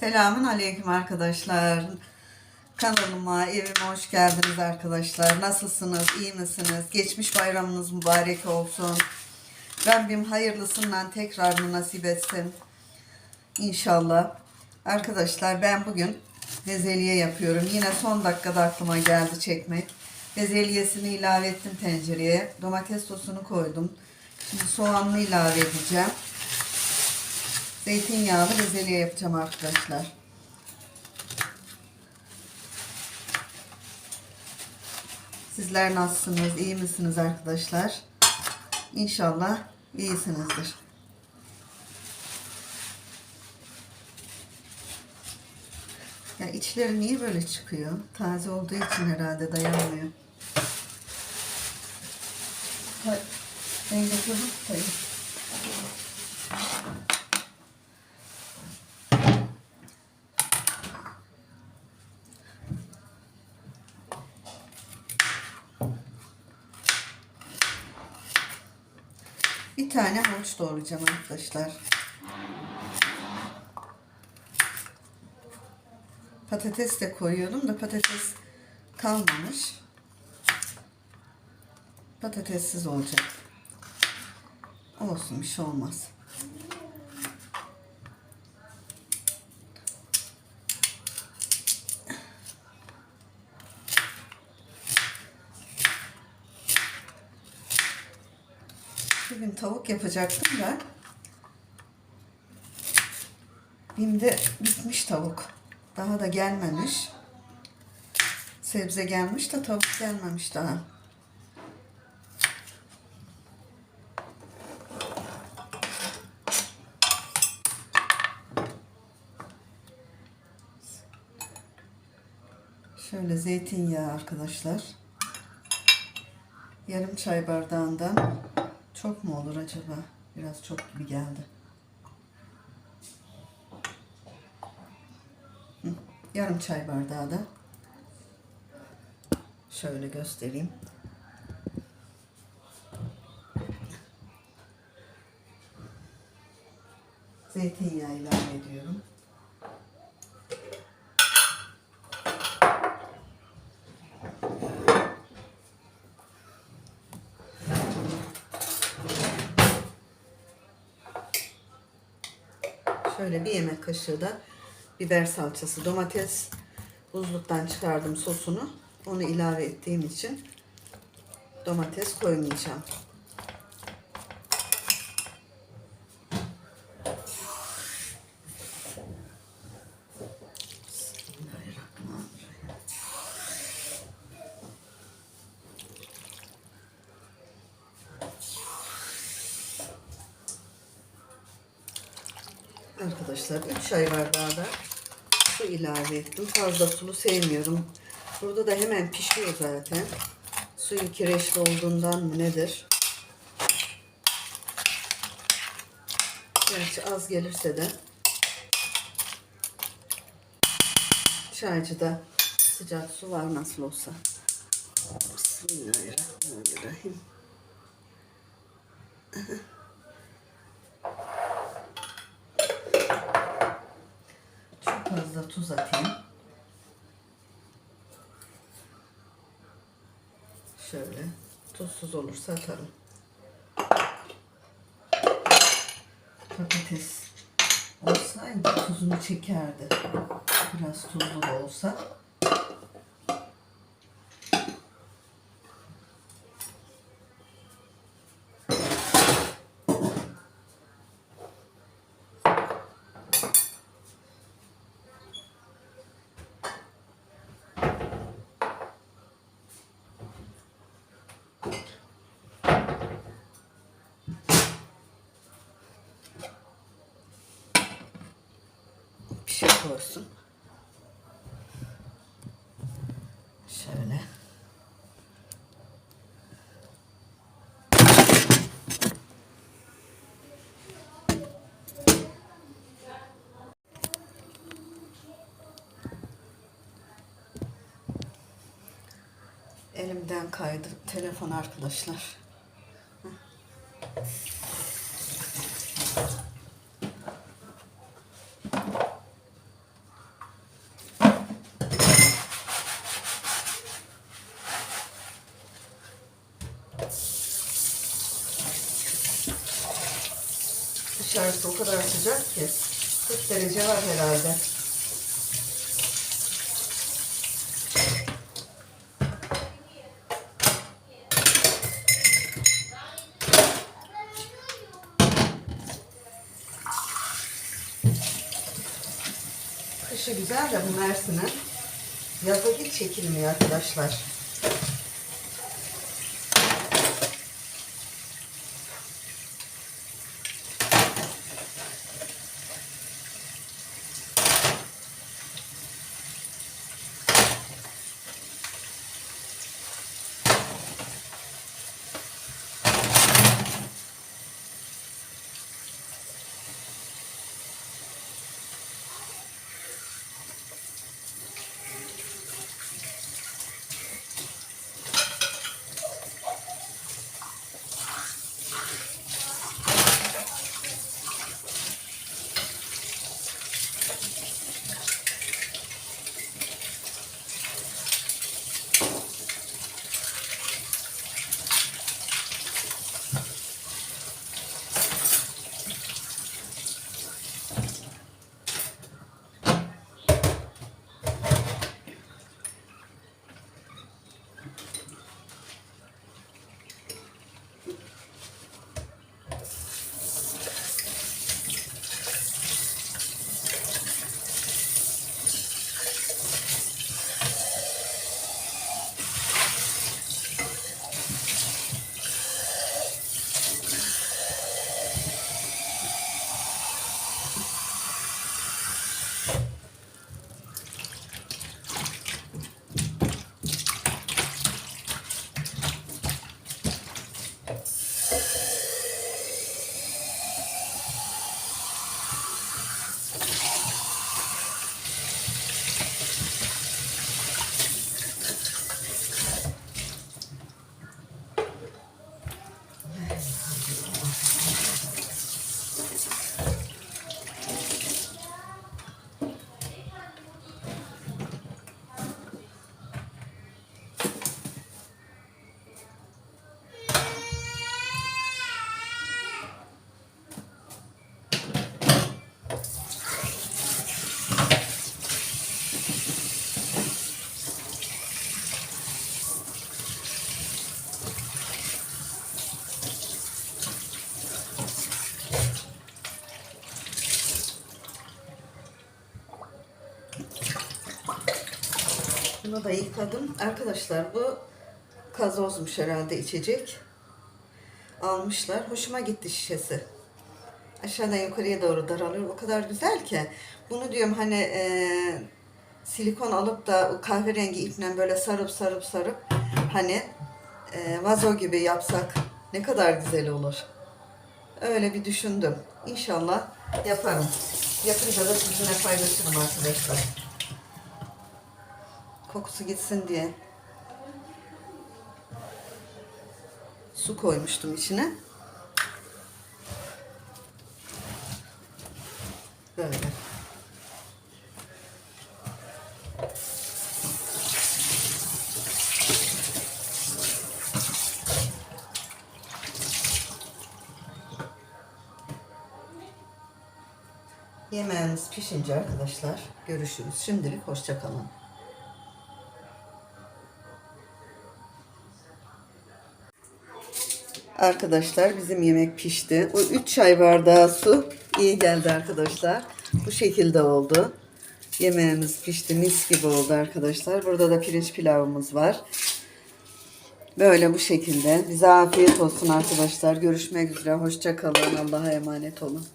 Selamun aleyküm arkadaşlar. Kanalıma, evime hoş geldiniz arkadaşlar. Nasılsınız, iyi misiniz? Geçmiş bayramınız mübarek olsun. Rabbim hayırlısından tekrarını nasip etsin. İnşallah. Arkadaşlar ben bugün bezelye yapıyorum. Yine son dakikada aklıma geldi çekmek. Bezelyesini ilave ettim tencereye. Domates sosunu koydum. Şimdi soğanlı ilave edeceğim. Zeytinyağlı bezelye yapacağım arkadaşlar. Sizler nasılsınız? İyi misiniz arkadaşlar? İnşallah iyisinizdir. Ya içleri niye böyle çıkıyor? Taze olduğu için herhalde dayanmıyor. Hay, Ben götürdüm Bir tane havuç doğrayacağım arkadaşlar. Patates de koyuyordum da patates kalmamış. Patatessiz olacak. Olsun bir şey olmaz. Bugün tavuk yapacaktım da Bim'de bitmiş tavuk. Daha da gelmemiş. Sebze gelmiş de tavuk gelmemiş daha. Şöyle zeytinyağı arkadaşlar. Yarım çay bardağından çok mu olur acaba? Biraz çok gibi geldi. Yarım çay bardağı da şöyle göstereyim. Zeytinyağı ilave ediyorum. Şöyle bir yemek kaşığı da biber salçası, domates buzluktan çıkardım sosunu. Onu ilave ettiğim için domates koymayacağım. Arkadaşlar 3 çay bardağı da su ilave ettim. Fazla sulu sevmiyorum. Burada da hemen pişiyor zaten. Suyu kireçli olduğundan mı nedir? Gerçi az gelirse de çaycıda sıcak su var nasıl olsa. Bismillahirrahmanirrahim. Çok fazla tuz atayım. Şöyle tuzsuz olursa atarım. Patates olsaydı tuzunu çekerdi. Biraz tuzlu da olsa. Koysun. Şöyle. Elimden kaydı telefon arkadaşlar. O kadar sıcak ki 40 derece var herhalde. Kışı güzel de bu Mersin'in yazı hiç çekilmiyor arkadaşlar. Bunu da yıkadım. Arkadaşlar bu gazozmuş herhalde içecek. Almışlar. Hoşuma gitti şişesi. Aşağıdan yukarıya doğru daralıyor. O kadar güzel ki. Bunu diyorum hani e, silikon alıp da kahverengi iple böyle sarıp sarıp sarıp hani e, vazo gibi yapsak ne kadar güzel olur. Öyle bir düşündüm. İnşallah yaparım. Yapınca da sizinle paylaşırım arkadaşlar kokusu gitsin diye su koymuştum içine. Böyle. Yemeğimiz pişince arkadaşlar görüşürüz. Şimdilik hoşça Arkadaşlar bizim yemek pişti. O 3 çay bardağı su iyi geldi arkadaşlar. Bu şekilde oldu. Yemeğimiz pişti. Mis gibi oldu arkadaşlar. Burada da pirinç pilavımız var. Böyle bu şekilde. Bize afiyet olsun arkadaşlar. Görüşmek üzere. Hoşça kalın. Allah'a emanet olun.